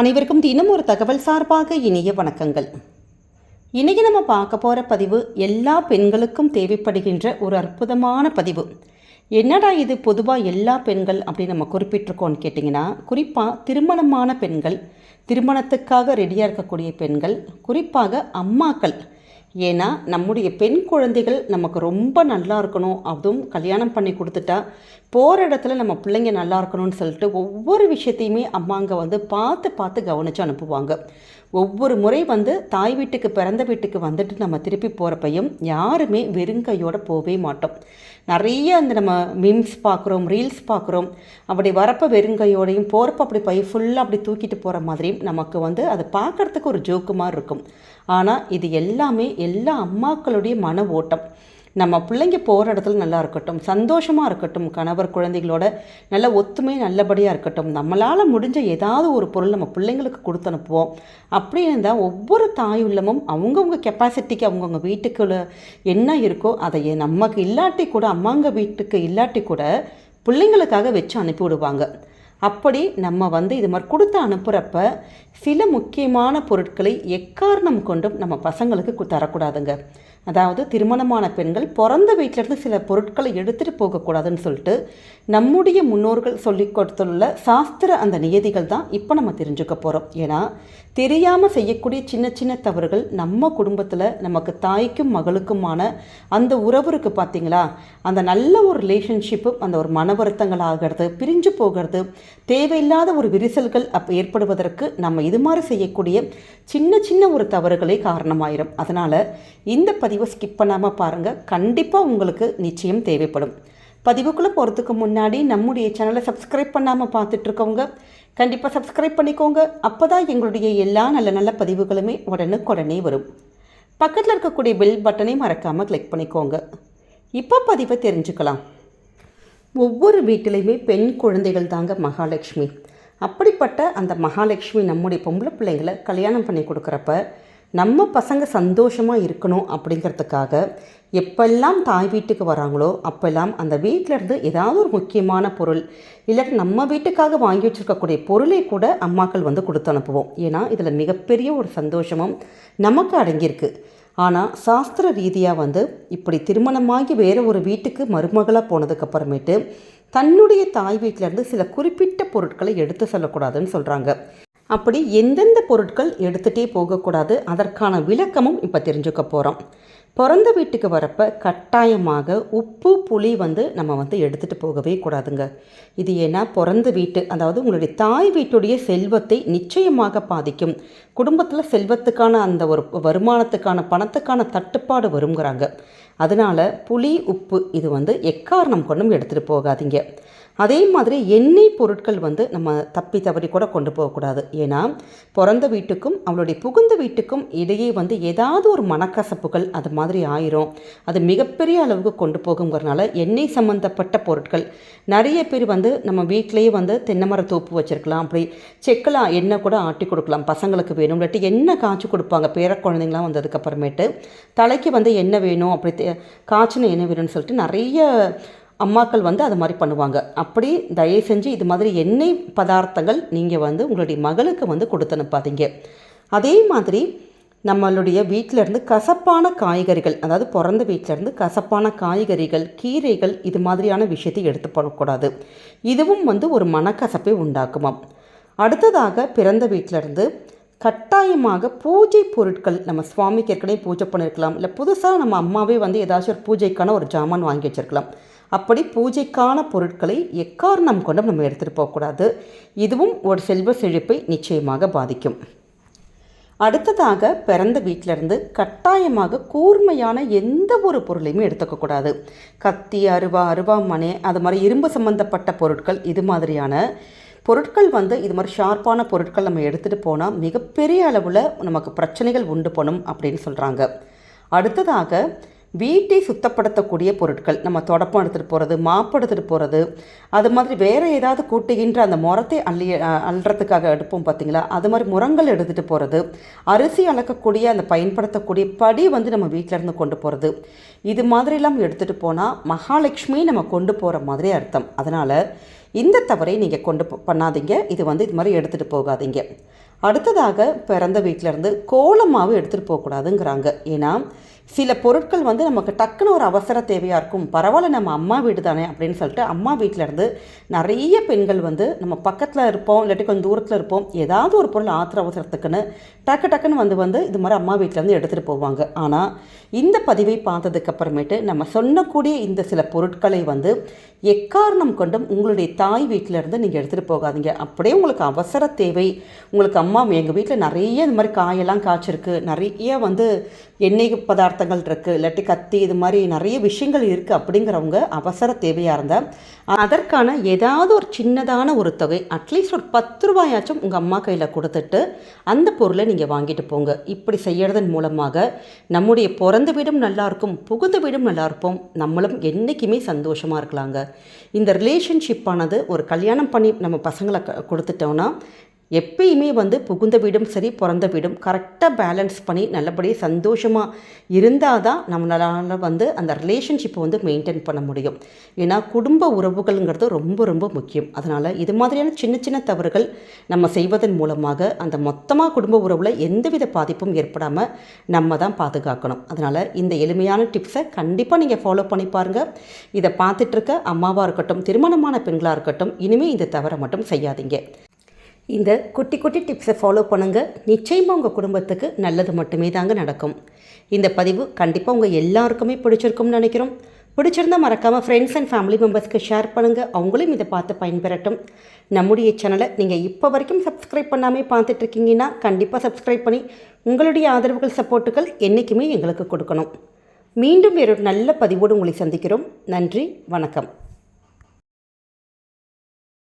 அனைவருக்கும் தினம் ஒரு தகவல் சார்பாக இனிய வணக்கங்கள். இன்றைக்கி நம்ம பார்க்க போகிற பதிவு எல்லா பெண்களுக்கும் தேவைப்படுகின்ற ஒரு அற்புதமான பதிவு. என்னடா இது பொதுவாக எல்லா பெண்கள் அப்படின்னு நம்ம குறிப்பிட்டிருக்கோம்னு கேட்டிங்கன்னா குறிப்பாக திருமணமான பெண்கள் திருமணத்துக்காக ரெடியாக இருக்கக்கூடிய பெண்கள் குறிப்பாக அம்மாக்கள். ஏன்னா நம்முடைய பெண் குழந்தைகள் நமக்கு ரொம்ப நல்லா இருக்கணும். அதுவும் கல்யாணம் பண்ணி கொடுத்துட்டா போகிற இடத்துல நம்ம பிள்ளைங்க நல்லா இருக்கணும்னு சொல்லிட்டு ஒவ்வொரு விஷயத்தையுமே அம்மாங்க வந்து பார்த்து பார்த்து கவனித்து அனுப்புவாங்க. ஒவ்வொரு முறை வந்து தாய் வீட்டுக்கு பிறந்த வீட்டுக்கு வந்துட்டு நம்ம திருப்பி போகிறப்பையும் யாருமே வெறுங்கையோடு போகவே மாட்டோம். நிறைய அந்த நம்ம மீம்ஸ் பார்க்குறோம் ரீல்ஸ் பார்க்குறோம் அப்படி வரப்போ வெறுங்கையோடையும் போகிறப்ப அப்படி பை ஃபுல்லாக அப்படி தூக்கிட்டு போகிற மாதிரியும் நமக்கு வந்து அது பார்க்குறதுக்கு ஒரு ஜோக்கு மாதிரி இருக்கும். ஆனால் இது எல்லாமே எல்லா அம்மாக்களுடைய மன ஓட்டம். நம்ம பிள்ளைங்க போகிற இடத்துல நல்லா இருக்கட்டும் சந்தோஷமாக இருக்கட்டும் கணவர் குழந்தைகளோட நல்ல ஒத்துமை நல்லபடியாக இருக்கட்டும் நம்மளால் முடிஞ்ச ஏதாவது ஒரு பொருள் நம்ம பிள்ளைங்களுக்கு கொடுத்து அனுப்புவோம் அப்படி இருந்தால் ஒவ்வொரு தாய் உள்ளமும் அவங்கவுங்க கெப்பாசிட்டிக்கு அவங்கவுங்க வீட்டுக்குள்ள என்ன இருக்கோ அதை நமக்கு இல்லாட்டி கூட அம்மாங்க வீட்டுக்கு இல்லாட்டி கூட பிள்ளைங்களுக்காக வச்சு அனுப்பி விடுவாங்க. அப்படி நம்ம வந்து இது மாதிரி கொடுத்து அனுப்புகிறப்ப சில முக்கியமான பொருட்களை எக்காரணம் கொண்டும் நம்ம பசங்களுக்கு தரக்கூடாதுங்க. அதாவது திருமணமான பெண்கள் பிறந்த வீட்டிலேருந்து சில பொருட்களை எடுத்துகிட்டு போகக்கூடாதுன்னு சொல்லிட்டு நம்முடைய முன்னோர்கள் சொல்லி கொடுத்துள்ள சாஸ்திர அந்த நியதிகள் தான் இப்போ நம்ம தெரிஞ்சுக்க போகிறோம் ஏன்னா தெரியாமல் செய்யக்கூடிய சின்ன சின்ன தவறுகள் நம்ம குடும்பத்தில் நமக்கு தாய்க்கும் மகளுக்குமான அந்த உறவுக்கு பார்த்திங்களா பார்த்தீங்களா அந்த நல்ல ஒரு ரிலேஷன்ஷிப்பு அந்த ஒரு மன வருத்தங்கள் ஆகிறது பிரிஞ்சு போகிறது தேவையில்லாத ஒரு விரிசல்கள் அப்போ ஏற்படுவதற்கு நம்ம இது மாதிரி செய்யக்கூடிய சின்ன சின்ன ஒரு தவறுகளே காரணமாயிரும். அதனால் இந்த பதிவை ஸ்கிப் பண்ணாமல் பாருங்கள் கண்டிப்பாக உங்களுக்கு நிச்சயம் தேவைப்படும். பதிவுக்குள்ளே போகிறதுக்கு முன்னாடி நம்முடைய சேனலை சப்ஸ்கிரைப் பண்ணாமல் பார்த்துட்ருக்கவங்க கண்டிப்பாக சப்ஸ்கிரைப் பண்ணிக்கோங்க. அப்போ தான் எங்களுடைய எல்லா நல்ல நல்ல பதிவுகளுமே உடனுக்குடனே வரும். பக்கத்தில் இருக்கக்கூடிய பெல் பட்டனை மறக்காமல் கிளிக் பண்ணிக்கோங்க. இப்போ பதிவை தெரிஞ்சுக்கலாம். ஒவ்வொரு வீட்டிலையுமே பெண் குழந்தைகள் தாங்க மகாலட்சுமி. அப்படிப்பட்ட அந்த மகாலட்சுமி நம்முடைய பொம்பளை பிள்ளைங்களை கல்யாணம் பண்ணி கொடுக்குறப்ப நம்ம பசங்க சந்தோஷமாக இருக்கணும் அப்படிங்கிறதுக்காக எப்பெல்லாம் தாய் வீட்டுக்கு வராங்களோ அப்பெல்லாம் அந்த வீட்டிலேருந்து ஏதாவது ஒரு முக்கியமான பொருள் இல்லாட்டி நம்ம வீட்டுக்காக வாங்கி வச்சிருக்கக்கூடிய பொருளை கூட அம்மாக்கள் வந்து கொடுத்து அனுப்புவோம். ஏன்னா இதில் மிகப்பெரிய ஒரு சந்தோஷமும் நமக்கு அடங்கியிருக்கு. ஆனால் சாஸ்திர ரீதியாக வந்து இப்படி திருமணமாகி வேறு ஒரு வீட்டுக்கு மருமகளாக போனதுக்கப்புறமேட்டு தன்னுடைய தாய் வீட்டிலேருந்து சில குறிப்பிட்ட பொருட்களை எடுத்து செல்லக்கூடாதுன்னு சொல்கிறாங்க அப்படி எந்தெந்த பொருட்கள் எடுத்துகிட்டே போகக்கூடாது அதற்கான விளக்கமும் இப்போ தெரிஞ்சுக்க போகிறோம் பிறந்த வீட்டுக்கு வரப்ப கட்டாயமாக உப்பு புளி வந்து நம்ம வந்து எடுத்துகிட்டு போகவே கூடாதுங்க. இது ஏன்னா பிறந்த வீட்டு அதாவது உங்களுடைய தாய் வீட்டுடைய செல்வத்தை நிச்சயமாக பாதிக்கும். குடும்பத்தில் செல்வத்துக்கான அந்த ஒரு வருமானத்துக்கான பணத்துக்கான தட்டுப்பாடு வருங்கிறாங்க அதனால் புளி உப்பு இது வந்து எக்காரணம் கொண்டும் எடுத்துகிட்டு போகாதீங்க. அதே மாதிரி எண்ணெய் பொருட்கள் வந்து நம்ம தப்பி தவறி கூட கொண்டு போகக்கூடாது. ஏன்னா பிறந்த வீட்டுக்கும் அவளுடைய புகுந்த வீட்டுக்கும் இடையே வந்து ஏதாவது ஒரு மனக்கசப்புகள் அது மாதிரி ஆயிரும். அது மிகப்பெரிய அளவுக்கு கொண்டு போகுங்கிறனால எண்ணெய் சம்மந்தப்பட்ட பொருட்கள். நிறைய பேர் வந்து நம்ம வீட்டிலேயே வந்து தென்னைமர தோப்பு வச்சுருக்கலாம். அப்படி செக்கில் எண்ணெய் கூட ஆட்டி கொடுக்கலாம். பசங்களுக்கு வேணும். இல்லாட்டி எண்ணெய் காய்ச்சி கொடுப்பாங்க. பேர குழந்தைங்களாம் வந்ததுக்கப்புறமேட்டு. தலைக்கு வந்து எண்ணெய் வேணும். அப்படி காய்ச்சின எண்ணெய் வேணும்னு சொல்லிட்டு நிறைய அம்மாக்கள் வந்து அது மாதிரி பண்ணுவாங்க. அப்படி தயவு செஞ்சு இது மாதிரி எண்ணெய் பதார்த்தங்கள் நீங்கள் வந்து உங்களுடைய மகளுக்கு வந்து கொடுத்து அனுப்பாதீங்க. அதே மாதிரி நம்மளுடைய வீட்டிலேருந்து கசப்பான காய்கறிகள் அதாவது பிறந்த வீட்டிலேருந்து கசப்பான காய்கறிகள் கீரைகள் இது மாதிரியான விஷயத்தை எடுத்து போடக்கூடாது. இதுவும் வந்து ஒரு மனக்கசப்பை உண்டாக்குமாம். அடுத்ததாக பிறந்த வீட்டிலேருந்து கட்டாயமாக பூஜை பொருட்கள் நம்ம சுவாமிக்கு ஏற்கனவே பூஜை பண்ணியிருக்கலாம் இல்லை புதுசாக நம்ம அம்மாவே வந்து ஏதாச்சும் ஒரு பூஜைக்கான ஒரு ஜாமான் வாங்கி வச்சுருக்கலாம். அப்படி பூஜைக்கான பொருட்களை எக்காரணம் கொண்டும் நம்ம எடுத்துகிட்டு போகக்கூடாது. இதுவும் ஒரு செல்வ செழிப்பை நிச்சயமாக பாதிக்கும். அடுத்ததாக பிறந்த வீட்டிலிருந்து கட்டாயமாக கூர்மையான எந்த ஒரு பொருளையுமே எடுத்துக்கக்கூடாது கத்தி அருவா அருவாமனை அது மாதிரி இரும்பு சம்பந்தப்பட்ட பொருட்கள் இது மாதிரியான பொருட்கள் வந்து இது மாதிரி ஷார்ப்பான பொருட்கள் நம்ம எடுத்துகிட்டு போனால் மிகப்பெரிய அளவில் நமக்கு பிரச்சனைகள் உண்டு பண்ணும் அப்படின்னு சொல்கிறாங்க அடுத்ததாக வீட்டை சுத்தப்படுத்தக்கூடிய பொருட்கள். நம்ம தொடப்பம் எடுத்துகிட்டு போகிறது மாப்பு எடுத்துகிட்டு போகிறது அது மாதிரி வேறு ஏதாவது கூட்டுகின்ற அந்த முரத்தை அள்ளி அள்ளுறதுக்காக எடுப்போம் பார்த்தீங்களா அது மாதிரி முரங்கள் எடுத்துகிட்டு போகிறது அரிசி அளக்கக்கூடிய அந்த பயன்படுத்தக்கூடிய படி வந்து நம்ம வீட்டிலேருந்து கொண்டு போகிறது இது மாதிரிலாம் எடுத்துகிட்டு போனால் மகாலட்சுமி நம்ம கொண்டு போகிற மாதிரி அர்த்தம். அதனால் இந்த தவறை நீங்கள் கொண்டு பண்ணாதீங்க. இது வந்து இது மாதிரி எடுத்துகிட்டு போகாதீங்க. அடுத்ததாக பிறந்த வீட்டிலேருந்து கோலமாவு எடுத்துகிட்டு போகக்கூடாதுங்கிறாங்க. ஏன்னா சில பொருட்கள் வந்து நமக்கு டக்குன்னு ஒரு அவசர தேவையாக இருக்கும். பரவாயில்ல நம்ம அம்மா வீடு தானே அப்படின்னு சொல்லிட்டு அம்மா வீட்டிலேருந்து நிறைய பெண்கள் வந்து நம்ம பக்கத்தில் இருப்போம் இல்லாட்டி கொஞ்சம் தூரத்தில் இருப்போம். ஏதாவது ஒரு பொருள் ஆத்திர அவசரத்துக்குன்னு டக்கு டக்குன்னு வந்து வந்து இது மாதிரி அம்மா வீட்டிலேருந்து எடுத்துகிட்டு போவாங்க. ஆனால் இந்த பதிவை பார்த்ததுக்கு அப்புறமேட்டு நம்ம சொன்னக்கூடிய இந்த சில பொருட்களை வந்து எக்காரணம் கொண்டும் உங்களுடைய தாய் வீட்டிலேருந்து நீங்கள் எடுத்துகிட்டு போகாதீங்க. அப்படியே உங்களுக்கு அவசர தேவை. உங்களுக்கு அம்மா எங்கள் வீட்டில் நிறைய இது மாதிரி காயெல்லாம் காய்ச்சிருக்கு. நிறைய வந்து எண்ணெய் பதார்த்தம் பதார்த்தங்கள் இருக்குது இல்லாட்டி கத்தி இது மாதிரி நிறைய விஷயங்கள் இருக்குது அப்படிங்கிறவங்க அவசர தேவையாக இருந்தால் அதற்கான ஏதாவது ஒரு சின்னதான ஒரு தொகை அட்லீஸ்ட் ஒரு பத்து ரூபாயாச்சும் உங்கள் அம்மா கையில் கொடுத்துட்டு அந்த பொருளை நீங்கள் வாங்கிட்டு போங்க. இப்படி செய்யறதன் மூலமாக நம்முடைய பிறந்த வீடும் நல்லாயிருக்கும் புகுந்த வீடும் நல்லா இருப்போம். நம்மளும் என்றைக்குமே சந்தோஷமாக இருக்கலாங்க. இந்த ரிலேஷன்ஷிப்பானது ஒரு கல்யாணம் பண்ணி நம்ம பசங்களை க- கொடுத்துட்டோன்னா எப்பயுமே வந்து புகுந்த வீடும் சரி பிறந்த வீடும் கரெக்டாக பேலன்ஸ் பண்ணி நல்லபடியாக சந்தோஷமாக இருந்தால் தான் நம்மளால் வந்து அந்த ரிலேஷன்ஷிப்பை வந்து மெயின்டைன் பண்ண முடியும். ஏன்னா குடும்ப உறவுகள்ங்கிறது ரொம்ப ரொம்ப முக்கியம். அதனால் இது மாதிரியான சின்ன சின்ன தவறுகள் நம்ம செய்வதன் மூலமாக அந்த மொத்தமாக குடும்ப உறவில் எந்தவித பாதிப்பும் ஏற்படாமல் நம்ம தான் பாதுகாக்கணும். அதனால் இந்த எளிமையான டிப்ஸை கண்டிப்பாக நீங்கள் ஃபாலோ பண்ணி பாருங்கள் இதை பார்த்துட்ருக்க அம்மாவாக இருக்கட்டும் திருமணமான பெண்களாக இருக்கட்டும் இனிமேல் இந்த தவறை மட்டும் செய்யாதீங்க. இந்த குட்டி குட்டி டிப்ஸை ஃபாலோ பண்ணுங்கள் நிச்சயமாக உங்கள் குடும்பத்துக்கு நல்லது மட்டுமே தாங்க நடக்கும். இந்த பதிவு கண்டிப்பாக உங்கள் எல்லாருக்குமே பிடிச்சிருக்கும்னு நினைக்கிறோம். பிடிச்சிருந்தா மறக்காமல் ஃப்ரெண்ட்ஸ் அண்ட் ஃபேமிலி மெம்பர்ஸ்க்கு ஷேர் பண்ணுங்கள் அவங்களும் இதை பார்த்து பயன்பெறட்டும். நம்முடைய சேனலை நீங்கள் இப்போ வரைக்கும் சப்ஸ்கிரைப் பண்ணாமல் பார்த்துட்டு இருக்கீங்கன்னா கண்டிப்பாக சப்ஸ்கிரைப் பண்ணி உங்களுடைய ஆதரவுகள் சப்போர்ட்டுகள் என்றைக்குமே எங்களுக்கு கொடுக்கணும். மீண்டும் வேறொரு நல்ல பதிவோடு உங்களை சந்திக்கிறோம். நன்றி வணக்கம்.